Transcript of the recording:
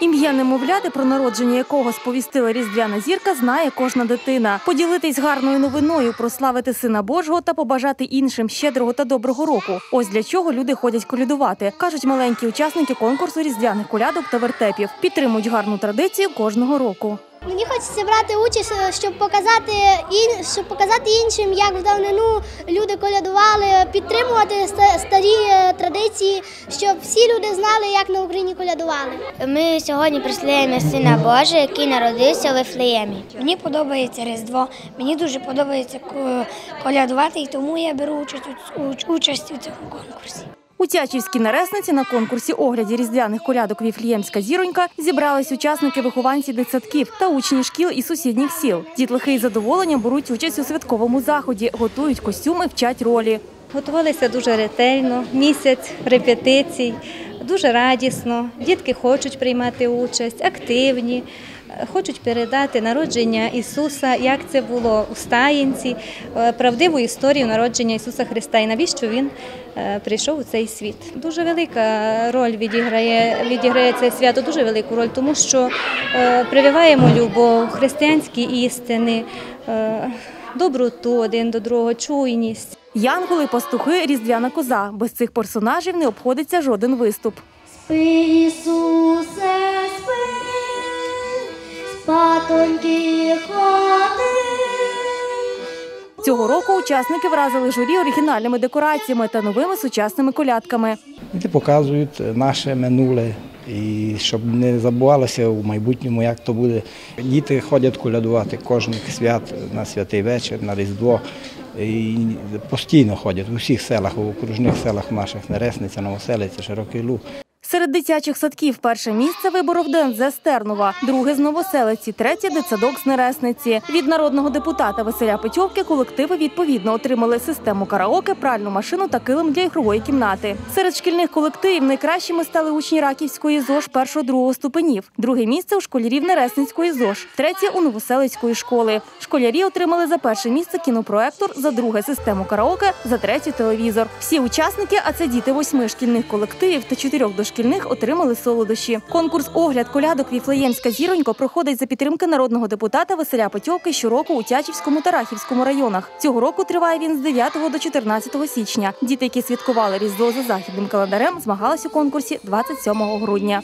Ім'я немовляти, про народження якого сповістила різдвяна зірка, знає кожна дитина. Поділитись гарною новиною, прославити сина Божого та побажати іншим щедрого та доброго року. Ось для чого люди ходять колядувати, кажуть маленькі учасники конкурсу різдвяних колядок та вертепів. Підтримують гарну традицію кожного року. Мені хочеться брати участь, е, щоб показати ін- щоб показати іншим, як в давнину люди колядували, підтримувати старі е, традиції, щоб всі люди знали, як на Україні колядували. Ми сьогодні прислаємо Сина Божа, який народився у Вифлеємі. Мені подобається Різдво, мені дуже подобається колядувати, і тому я беру участь у, у- участь у цьому конкурсі. Тячівській наресниці на конкурсі огляді різдвяних колядок Віфліємська зіронька зібрались учасники вихованці дитсадків та учні шкіл і сусідніх сіл. Дітлахи із задоволенням беруть участь у святковому заході, готують костюми, вчать ролі. Готувалися дуже ретельно, місяць репетицій, дуже радісно. Дітки хочуть приймати участь, активні, хочуть передати народження Ісуса, як це було у Стаїнці, е, правдиву історію народження Ісуса Христа і навіщо Він е, прийшов у цей світ. Дуже велика роль відіграє, відіграє це свято, дуже велику роль, тому що е, прививаємо любов, християнські істини, доброту один до другого, чуйність. Янголи, пастухи, різдвяна коза. Без цих персонажів не обходиться жоден виступ. Спи, Ісусе, спи, спатоньки ходи. Цього року учасники вразили журі оригінальними декораціями та новими сучасними колядками. Вони показують наше минуле і щоб не забувалося у майбутньому, як то буде. Діти ходять колядувати кожних свят на святий вечір, на Різдво. І постійно ходять в усіх селах, у окружних селах наших Нересниця, Новоселиця, Широкий Луг. Серед дитячих садків перше місце виборов ДНЗ Стернова, друге з Новоселиці, третє дитсадок з Нересниці. Від народного депутата Василя Петьовки колективи відповідно отримали систему караоке, пральну машину та килим для ігрової кімнати. Серед шкільних колективів найкращими стали учні Раківської ЗОЖ першого-другого ступенів. Друге місце у школярів Нересницької ЗОЖ, третє у Новоселицької школи. Школярі отримали за перше місце кінопроектор, за друге систему караоке, за третє телевізор. Всі учасники, а це діти восьми шкільних колективів та чотирьох дошкільних, отримали солодощі. Конкурс огляд колядок Віфлеємська зіронько проходить за підтримки народного депутата Василя Петьовки щороку у Тячівському та Рахівському районах. Цього року триває він з 9 до 14 січня. Діти, які святкували Різдво за західним календарем, змагались у конкурсі 27 грудня.